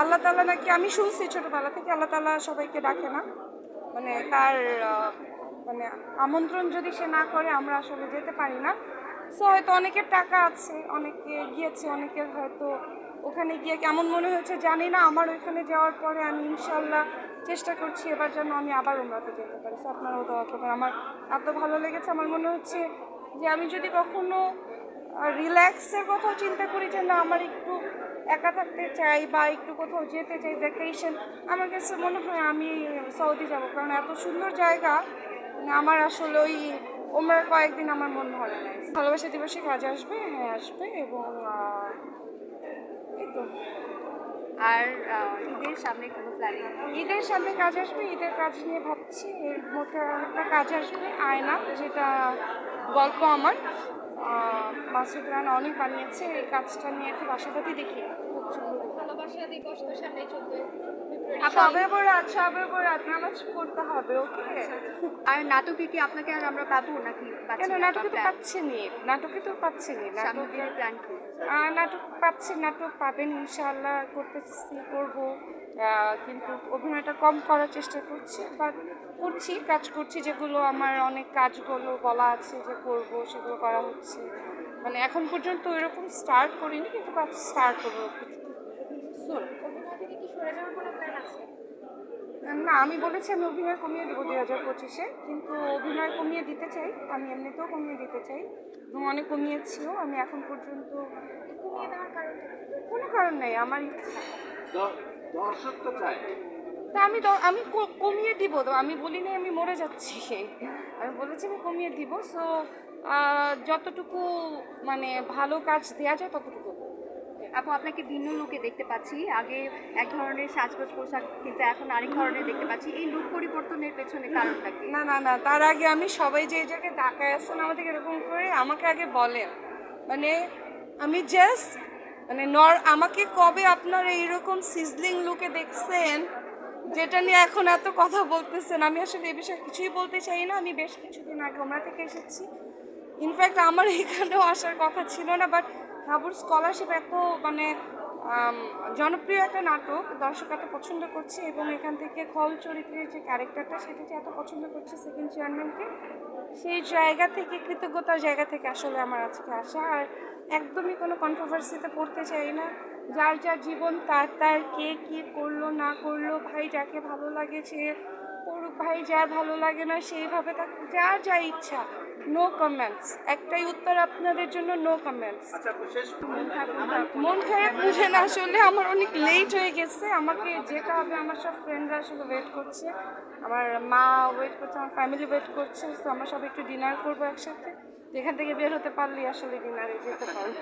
আল্লাহ তালা নাকি, আমি শুনছি ছোটোবেলা থেকে আল্লাহ তালা সবাইকে ডাকে না। মানে তার মানে আমন্ত্রণ যদি সে না করে, আমরা আসলে যেতে পারি না। সো হয়তো অনেকের টাকা আছে, অনেকে গিয়েছে, অনেকের হয়তো ওখানে গিয়ে কেমন মনে হয়েছে জানি না। আমার ওইখানে যাওয়ার পরে আমি ইনশাল্লাহ চেষ্টা করছি এবার যেন আমি আবার উমরাতে যেতে পারি। সো আপনারাও দোয়া করবেন। আমার এত ভালো লেগেছে, আমার মনে হচ্ছে যে আমি যদি কখনো রিল্যাক্সের কথাও চিন্তা করি যে না, আমার একটু একা থাকতে চাই বা একটু কোথাও যেতে চাই ভ্যাকেশন আমার কাছে মনে হয় আমি সৌদি যাব। কারণ এত সুন্দর জায়গা আমার আসলে ওই ওমরার কয়েকদিন আমার মন ভরে নাই ভালোবাসা দিবসে কাজ আসবে হ্যাঁ আসবে এবং এই তো। আর ঈদের সামনে কোনো প্ল্যানিং ঈদের সামনে কাজ আসবে ঈদের কাজ নিয়ে ভাবছি। এর মধ্যে একটা কাজ আসবে আয়না যেটা গল্প আমার। মাসুদ রানা অনেক বানিয়েছে এই কাজটা নিয়ে একটু আশাবাদী দেখি ভালোবাসা দিবস তো সামনে চলবে সবে বরাত সবে বরাত নামাজ পড়তে হবে ওকে আর নাটকে কি আপনাকে আর আমরা পাবো নাকি কেন? নাটকে তো? পাচ্ছেনি নাটকে তো পাচ্ছেনি নাটকে প্ল্যান কি আহ, নাটক পাচ্ছি, নাটক পাবেন, ইনশাআল্লাহ করতেছি, করব। কিন্তু অভিনয়টা কম করার চেষ্টা করছি বাট করছি, কাজ করছি যেগুলো আমার অনেক কাজগুলো বলা আছে যে করব, সেগুলো করা হচ্ছে। মানে এখন পর্যন্ত এরকম স্টার্ট করিনি, কিন্তু কাজ স্টার্ট করব। না আমি বলেছি আমি অভিনয় কমিয়ে দেবো দুই হাজার পঁচিশে কিন্তু অভিনয় কমিয়ে দিতে চাই আমি এমনিতেও কমিয়ে দিতে চাই এবং অনেক কমিয়েছিও আমি এখন পর্যন্ত কমিয়ে দেওয়ার কারণটা কি? কোনো কারণ নেই আমার ইচ্ছা দ- দর্শক তো চায় তা আমি আমি কমিয়ে দিব তো আমি বলিনি আমি মরে যাচ্ছি আমি বলেছি আমি কমিয়ে দিব সো যতটুকু মানে ভালো কাজ দেওয়া যায় ততটুকু। আপু, আপনাকে ভিন্ন লুকে দেখতে পাচ্ছি। আগে এক ধরনের সাজগোজ পোশাক কিন্তু এখন আরেক ধরনের দেখতে পাচ্ছি। এই লুক পরিবর্তনের পেছনে কারণটা কি? না না না, তার আগে আমি সবাই যে জায়গায় তাকায় আসছেন আমাদের এরকম করে আমাকে আগে বলেন। মানে আমি জাস্ট মানে নর, আমাকে কবে আপনারা এইরকম সিজলিং লুকে দেখছেন, যেটা নিয়ে এখন এত কথা বলতেছেন, আমি আসলে এ বিষয়ে কিছুই বলতে চাই না। আমি বেশ কিছুদিন আগে ওমরা থেকে এসেছি। ইনফ্যাক্ট আমার এখানেও আসার কথা ছিল না বাট হাবুর স্কলারশিপ এত মানে জনপ্রিয় একটা নাটক, দর্শক এত পছন্দ করছে এবং এখান থেকে খল চরিত্রের যে ক্যারেক্টারটা, সেটা যে এত পছন্দ করছে সেকেন্ড চেয়ারম্যানকে, সেই জায়গা থেকে, কৃতজ্ঞতার জায়গা থেকে আসলে আমার আজকে আসা। আর একদমই কোনো কন্ট্রোভার্সিতে পড়তে চাই না। যার যার জীবন, তার তার কে কী করল, না করল, ভাই যাকে ভালো লাগে সে করুক, ভাই যার ভালো লাগে না, সেইভাবে তার যার যা ইচ্ছা। নো কমেন্টস একটাই উত্তর আপনাদের জন্য নো কমেন্টস আচ্ছা শেষ মন খারাপ বুঝেন আসলে আমার অনেক লেট হয়ে গেছে। আমাকে যেতে হবে আমার সব ফ্রেন্ডরা আসলে ওয়েট করছে। আমার মা ওয়েট করছে আমার ফ্যামিলি ওয়েট করছে। তো আমরা সব একটু ডিনার করব একসাথে। যেখান থেকে বের হতে পারলেই আসলে ডিনারে যেতে পারব।